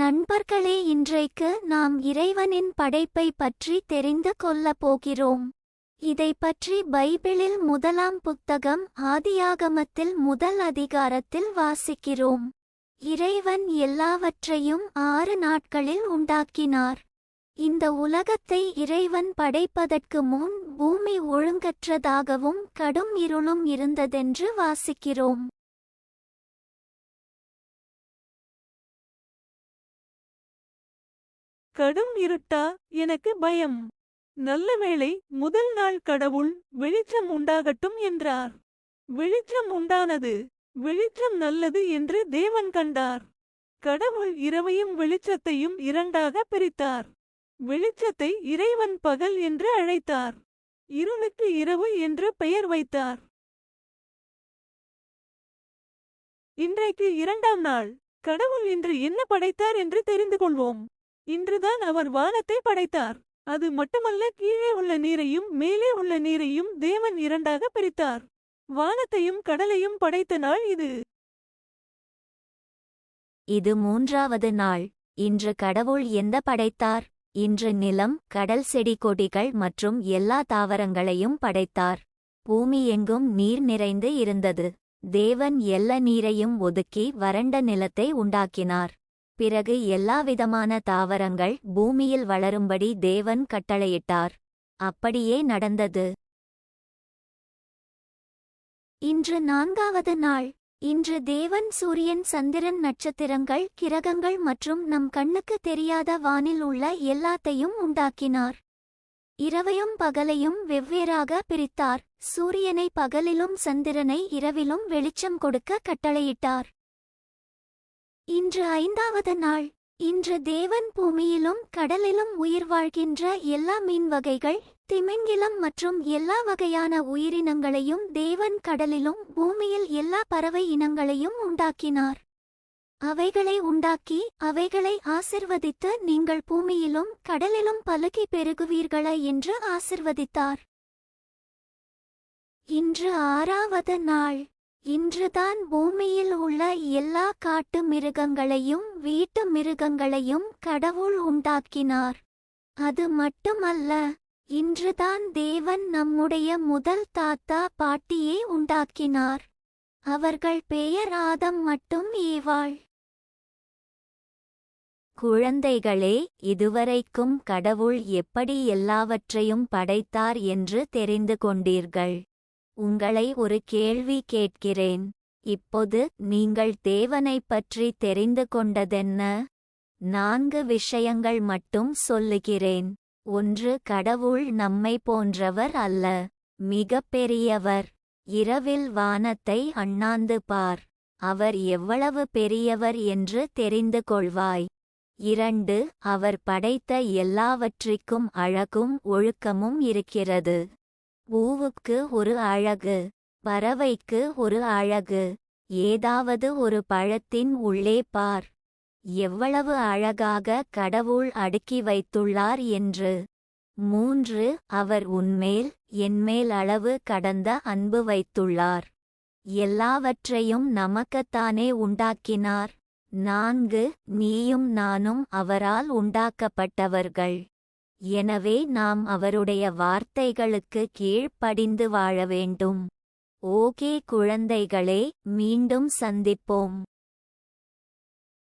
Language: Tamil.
நண்பர்களே இன்றைக்கு நாம் இறைவனின் படைப்பை பற்றி தெரிந்து கொள்ளப் போகிறோம். இதை பற்றி பைபிளில் முதலாம் புத்தகம் ஆதியாகமத்தில் முதல் அதிகாரத்தில் வாசிக்கிறோம். இறைவன் எல்லாவற்றையும் ஆறு நாட்களில் உண்டாக்கினார். இந்த உலகத்தை இறைவன் படைப்பதற்கு முன் பூமி ஒழுங்கற்றதாகவும் கடும் இருளும் இருந்ததென்று வாசிக்கிறோம். கடும் இருட்டா எனக்கு பயம். நல்ல வேளை முதல் நாள் கடவுள் வெளிச்சம் உண்டாகட்டும் என்றார். வெளிச்சம் உண்டானது வெளிச்சம் நல்லது என்று தேவன் கண்டார். கடவுள் இரவையும் வெளிச்சத்தையும் இரண்டாக பிரித்தார். வெளிச்சத்தை இறைவன் பகல் என்று அழைத்தார். இருளுக்கு இரவு என்று பெயர் வைத்தார். இன்றைக்கு இரண்டாம் நாள். கடவுள் இன்று என்ன படைத்தார் என்று தெரிந்து கொள்வோம். இன்றுதான் அவர் வானத்தை படைத்தார். அது மட்டுமல்ல கீழே உள்ள நீரையும் மேலே உள்ள நீரையும் தேவன் இரண்டாக பிரித்தார். வானத்தையும் கடலையும் படைத்த நாள் இது. இது மூன்றாவது நாள். இன்று கடவுள் எந்த படைத்தார்? இன்று நிலம் கடல் செடி கொடிகள் மற்றும் எல்லா தாவரங்களையும் படைத்தார். பூமி எங்கும் நீர் நிறைந்து இருந்தது. தேவன் எல்லா நீரையும் ஒதுக்கி வறண்ட நிலத்தை உண்டாக்கினார். பிறகு எல்லாவிதமான தாவரங்கள் பூமியில் வளரும்படி தேவன் கட்டளையிட்டார். அப்படியே நடந்தது. இன்று நான்காவது நாள். இன்று தேவன் சூரியன் சந்திரன் நட்சத்திரங்கள் கிரகங்கள் மற்றும் நம் கண்ணுக்கு தெரியாத வானில் உள்ள எல்லாத்தையும் உண்டாக்கினார். இரவையும் பகலையும் வெவ்வேறாக பிரித்தார். சூரியனை பகலிலும் சந்திரனை இரவிலும் வெளிச்சம் கொடுக்க கட்டளையிட்டார். இன்று ஐந்தாவது நாள். இன்று தேவன் பூமியிலும் கடலிலும் உயிர் வாழ்கின்ற எல்லா மீன் வகைகள் திமிங்கிலம் மற்றும் எல்லா வகையான உயிரினங்களையும் தேவன் கடலிலும் பூமியில் எல்லா பறவை இனங்களையும் உண்டாக்கினார். அவைகளை உண்டாக்கி அவைகளை ஆசிர்வதித்து நீங்கள் பூமியிலும் கடலிலும் பலுகி பெருகுவீர்கள என்று ஆசிர்வதித்தார். இன்று ஆறாவது நாள். இன்றுதான் பூமியில் உள்ள எல்லா காட்டு மிருகங்களையும் வீட்டு மிருகங்களையும் கடவுள் உண்டாக்கினார். அது மட்டுமல்ல இன்றுதான் தேவன் நம்முடைய முதல் தாத்தா பாட்டியை உண்டாக்கினார். அவர்கள் பெயர் ஆதம் மட்டும் ஏவாள். குழந்தைகளே இதுவரைக்கும் கடவுள் எப்படி எல்லாவற்றையும் படைத்தார் என்று தெரிந்து கொண்டீர்கள். உங்களை ஒரு கேள்வி கேட்கிறேன். இப்போது நீங்கள் தேவனைப் பற்றி தெரிந்து கொண்டதென்ன? நான்கு விஷயங்கள் மட்டும் சொல்லுகிறேன். ஒன்று கடவுள் நம்மை போன்றவர் அல்ல. மிகப் பெரியவர். இரவில் வானத்தை அண்ணாந்து பார். அவர் எவ்வளவு பெரியவர் என்று தெரிந்து கொள்வாய். இரண்டு அவர் படைத்த எல்லாவற்றிற்கும் அழகும் ஒழுக்கமும் இருக்கிறது. பூவுக்கு ஒரு அழகு பறவைக்கு ஒரு அழகு ஏதாவது ஒரு பழத்தின் உள்ளே பார். எவ்வளவு அழகாக கடவுள் அடுக்கி வைத்துள்ளார் என்று. மூன்று அவர் உன்மேல் என்மேல் அளவு கடந்த அன்பு வைத்துள்ளார். எல்லாவற்றையும் நமக்குத்தானே உண்டாக்கினார். நான்கு நீயும் நானும் அவரால் உண்டாக்கப்பட்டவர்கள். எனவே நாம் அவருடைய வார்த்தைகளுக்கு கீழ்ப்படிந்து வாழ வேண்டும். ஓகே குழந்தைகளே மீண்டும் சந்திப்போம்.